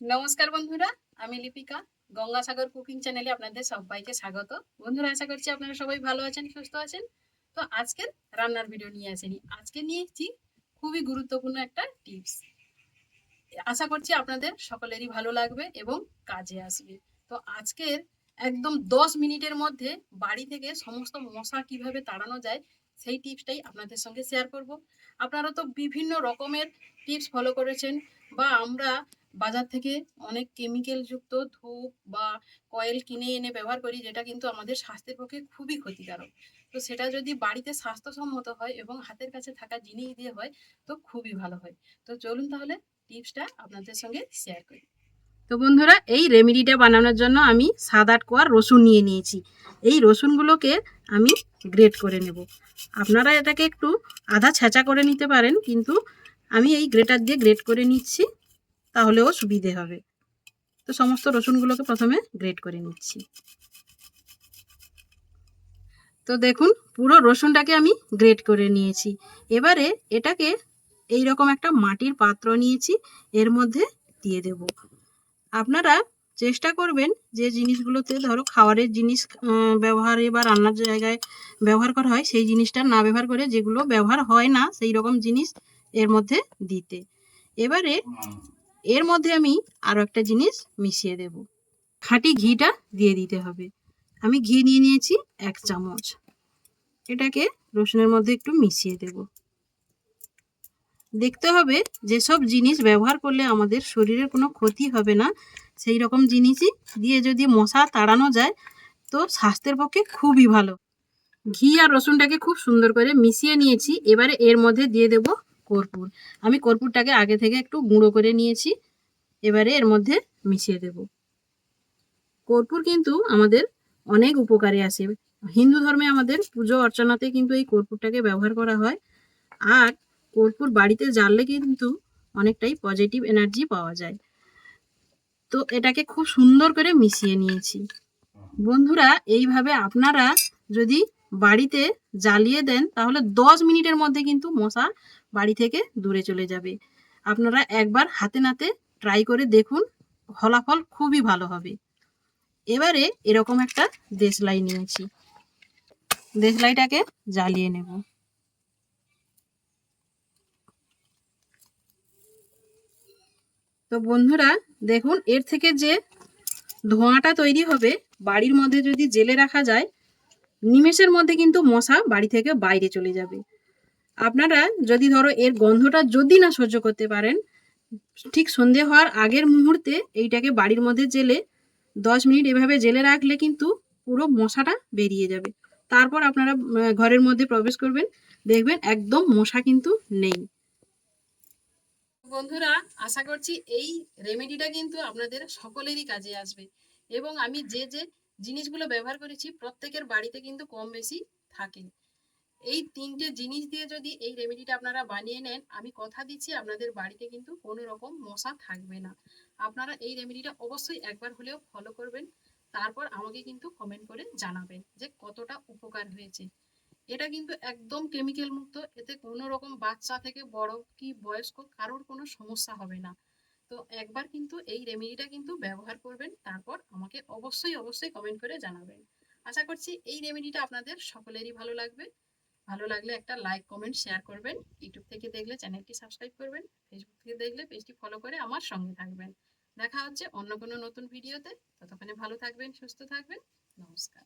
নমস্কার বন্ধুরা, আমি লিপিকা, গঙ্গাসাগর কুকিং চ্যানেলে আপনাদের সবাইকে স্বাগত। বন্ধুরা, আশা করছি আপনারা সবাই ভালো আছেন, সুস্থ আছেন। তো আজকের রান্নার ভিডিও নিয়ে আসেনি। আজকে নিয়ে এসেছি খুবই গুরুত্বপূর্ণ একটা টিপস আশা করছি আপনাদের সকলেরই ভালো লাগবে এবং কাজে আসবে। তো আজকের একদম দশ মিনিটের মধ্যে বাড়ি থেকে সমস্ত মশা কীভাবে তাড়ানো যায়, সেই টিপসটাই আপনাদের সঙ্গে শেয়ার করব। আপনারা তো বিভিন্ন রকমের টিপস ফলো করেছেন বা আমরা বাজার থেকে অনেক কেমিক্যাল যুক্ত ধূপ বা কয়েল কিনে এনে ব্যবহার করি, যেটা কিন্তু আমাদের স্বাস্থ্যের পক্ষে খুবই ক্ষতিকারক। তো সেটা যদি বাড়িতে স্বাস্থ্যসম্মত হয় এবং হাতের কাছে থাকা জিনিস দিয়ে হয়, তো খুবই ভালো হয়। তো চলুন তাহলে টিপসটা আপনাদের সঙ্গে শেয়ার করি। তো বন্ধুরা, এই রেমেডিটা বানানোর জন্য আমি সাত আট কোয়া রসুন নিয়ে নিয়েছি। এই রসুনগুলোকে আমি গ্রেট করে নেব। আপনারা এটাকে একটু আধা ছেঁচা করে নিতে পারেন, কিন্তু আমি এই গ্রেটার দিয়ে গ্রেট করে নিচ্ছি। তাহলেও সুবিধে হবে। তো সমস্ত রসুনগুলোকে প্রথমে গ্রেট করে নিচ্ছি। তো দেখুন, পুরো রসুনটাকে আমি গ্রেট করে নিয়েছি। এবারে এটাকে এই রকম একটা মাটির পাত্র নিয়েছি, এর মধ্যে দিয়ে দেব। আপনারা চেষ্টা করবেন যে জিনিসগুলোতে ধরো খাবারের জিনিস ব্যবহারে বা রান্নার জায়গায় ব্যবহার করা হয়, সেই জিনিসটা না ব্যবহার করে যেগুলো ব্যবহার হয় না সেই রকম জিনিস এর মধ্যে দিতে। এবারে এর মধ্যে আমি আরও একটা জিনিস মিশিয়ে দেব। খাঁটি ঘিটা দিয়ে দিতে হবে। আমি ঘি নিয়ে নিয়েছি এক চামচ। এটাকে রসুনের মধ্যে একটু মিশিয়ে দেব। দেখতে হবে যেসব জিনিস ব্যবহার করলে আমাদের শরীরের কোনো ক্ষতি হবে না। সেই রকম জিনিসই দিয়ে যদি মশা তাড়ানো যায়, তো স্বাস্থ্যের পক্ষে খুবই ভালো। ঘি আর রসুনটাকে খুব সুন্দর করে মিশিয়ে নিয়েছি। এবারে এর মধ্যে দিয়ে দেব কর্পূর। আমি কর্পূরটাকে আগে থেকে একটু গুঁড়ো করে নিয়েছি, এবারে এর মধ্যে মিশিয়ে দেব। কর্পূর কিন্তু আমাদের অনেক উপকারে আসে। হিন্দু ধর্মে আমাদের পুজো অর্চনাতে কিন্তু এই কর্পূরটাকে ব্যবহার করা হয়। আর কর্পূর বাড়িতে জ্বাললে কিন্তু অনেকটাই পজিটিভ এনার্জি পাওয়া যায়। তো এটাকে খুব সুন্দর করে মিশিয়ে নিয়েছি। বন্ধুরা, এইভাবে আপনারা যদি বাড়িতে জ্বালিয়ে দেন, তাহলে দশ মিনিটের মধ্যে কিন্তু মশা বাড়ি থেকে দূরে চলে যাবে। আপনারা একবার হাতে নাতে ট্রাই করে দেখুন, ফলাফল খুবই ভালো হবে। এবারে এরকম একটা দেশলাই নিয়েছি। দেশলাইটাকে জ্বালিয়ে নেব। তো বন্ধুরা, দেখুন, এর থেকে যে ধোঁয়াটা তৈরি হবে, বাড়ির মধ্যে যদি জেলে রাখা যায় নিমেষের মধ্যে কিন্তু মশা বাড়ি থেকে বাইরে চলে যাবে। আপনারা যদি ধরো এর গন্ধটা যদি না সহ্য করতে পারেন, ঠিক সন্ধে হওয়ার আগের মুহূর্তে এইটাকে বাড়ির মধ্যে জেলে দশ মিনিট এভাবে জেলে রাখলে কিন্তু পুরো মশাটা বেরিয়ে যাবে। তারপর আপনারা ঘরের মধ্যে প্রবেশ করবেন, দেখবেন একদম মশা কিন্তু নেই। বন্ধুরা, আশা করছি এই রেমেডিটা কিন্তু আপনাদের সকলেরই কাজে আসবে। এবং আমি যে যে জিনিসগুলো ব্যবহার করেছি, প্রত্যেকের বাড়িতে কিন্তু কম বেশি থাকে। এই তিনটে জিনিস দিয়ে যদি এই রেমেডিটা আপনারা বানিয়ে নেন, আমি কথা দিচ্ছি, আপনাদের বাড়িতে কিন্তু কোনো রকম মশা থাকবে না। আপনারা এই রেমেডিটা অবশ্যই একবার হলেও ফলো করবেন, তারপর আমাকে কিন্তু কমেন্ট করে জানাবেন যে কতটা উপকার হয়েছে। এটা কিন্তু একদম কেমিক্যাল মুক্ত, এতে কোনো রকম বাচ্চা থেকে বড় কি বয়স্ক কারোর কোনো সমস্যা হবে না। তো একবার কিন্তু এই রেমেডিটা কিন্তু ব্যবহার করবেন, তারপর আমাকে অবশ্যই অবশ্যই কমেন্ট করে জানাবেন। আশা করছি এই রেমেডিটা আপনাদের সকলেরই ভালো লাগবে। ভালো লাগলে একটা লাইক কমেন্ট শেয়ার করবেন। ইউটিউব থেকে দেখলে চ্যানেলটি সাবস্ক্রাইব করবেন। ফেসবুক থেকে দেখলে পেজটি ফলো করে আমার সঙ্গে থাকবেন। দেখা হচ্ছে অন্য কোনো নতুন ভিডিওতে ততক্ষণে ভালো থাকবেন, সুস্থ থাকবেন। নমস্কার।